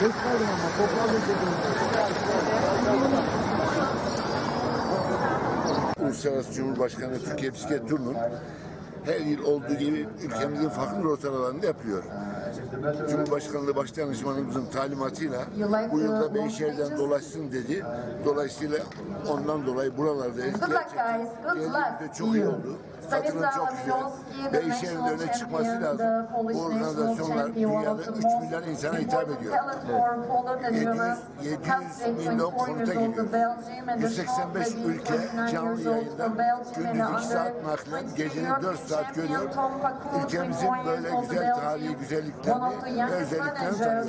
Çok kaldım ama toprağı da Uluslararası Cumhurbaşkanı Türkiye Bisiklet Turu'nun her yıl olduğu gibi ülkemizin farklı rotalarında yapıyor. Cumhurbaşkanlığı Başdanışmanımızın talimatıyla bu yılda Beyşehir'den dolaşsın dedi. Dolayısıyla ondan dolayı buralardayız. Luck çok iyi oldu. Katılım çok güzel. Beyşehir'in öne çıkması lazım. Bu organizasyonlar dünyada of the 3 most milyar insana hitap ediyor. and 700 Europe. 700 Castre, milyon 24 konuta geliyor. the Belgium, and the 185 Slovak, ülke 29 canlı and gündüz 2 under saat naklen 23 gecenin European 4 saat görüyor. Ülkemizin 24 böyle güzel tarihi güzelliklerini ve özelliklerini tanıyor.